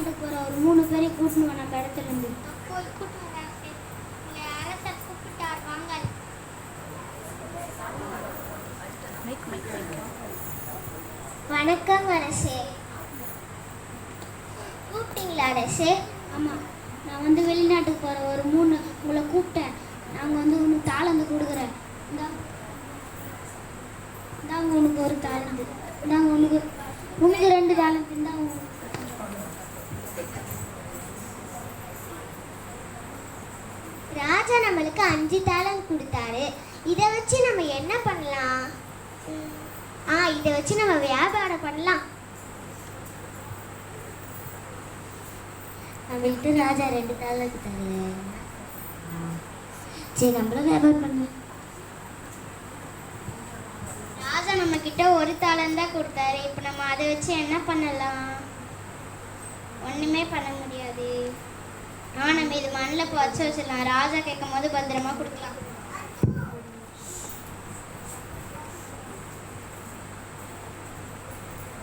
வெளிநாட்டுக்கு போகிற ஒரு மூணு பேரையும் கூட்டணும் நம்ம இடத்துல இருந்து போய் கூட்டு வாங்க வணக்கம் அரசே கூப்பிட்டீங்களா அரசே? ஆமாம் நான் வந்து வெளிநாட்டுக்கு போகிற ஒரு மூணு உங்களை கூப்பிட்டேன். நாங்கள் வந்து உனக்கு தாளந்து கொடுக்குறேன். இந்தா. இந்தாங்க உனக்கு ஒரு தாளந்து இந்தாங்க உனக்கு உனக்கு ரெண்டு தாளந்து இந்தாங்க நம்மளுக்கு அஞ்சு தாளம் கொடுத்தாரு. இதை வச்சு நம்ம என்ன பண்ணலாம்? ஆ இதை வச்சு நம்ம வியாபாரம் பண்ணலாம். நம்மள்கிட்ட ராஜா ரெண்டு தாளந்து தரு சரி நம்மளும் வியாபாரம் பண்ணலாம் ராஜா நம்ம கிட்ட ஒரு தாளம் தான் கொடுத்தாரு. இப்போ நம்ம அதை வச்சு என்ன பண்ணலாம்? நம்ம இது வச்சு வச்சிடலாம். ராஜா கேட்கும் போது பத்திரமா கொடுக்கலாம்.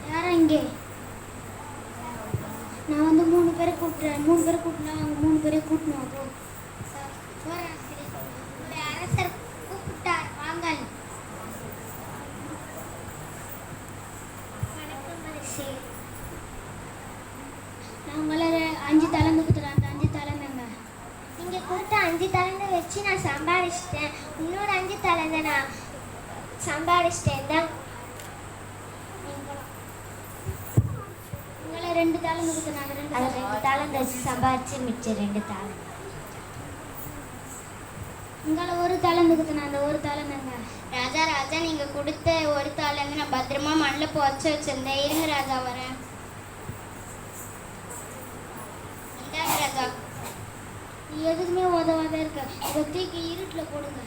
யாரா இங்கே? நான் வந்து மூணு பேரை கூப்பிட்றேன். மூணு பேரை கூப்பிட்டா அவங்க மூணு பேரை கூட்டணும் அப்போ அரசர் கூப்பிட்டார். வாங்கல் நான் உங்களை அஞ்சு அஞ்சு தளம் கொடுத்துறேன் அந்த அஞ்சு தளம் தாங்க நீங்க கொடுத்த அஞ்சு தலந்தை வச்சு நான் சம்பாதிச்சிட்டேன் இன்னொரு அஞ்சு தலந்தை நான் சம்பாதிச்சிட்டேன் தான் உங்களை ரெண்டு தாளம் ரெண்டு அது தாளம் ரெண்டு தாளந்தை வச்சு சம்பாதிச்சு மிச்சம் ரெண்டு தாளம் உங்களை ஒரு தாளம் கொடுத்துறேன் அந்த ஒரு தாளம் தாங்க ராஜா ராஜா நீங்க கொடுத்த ஒரு தாளந்து நான் பத்திரமா மண்ணில் புதைச்சு வச்சிருந்தேன் இருங்க ராஜா வரேன் இந்தாங்க ராஜா நீ எதுக்குமே உதவாத இருக்க. இதை தூக்கி இருட்டில் போடுங்க.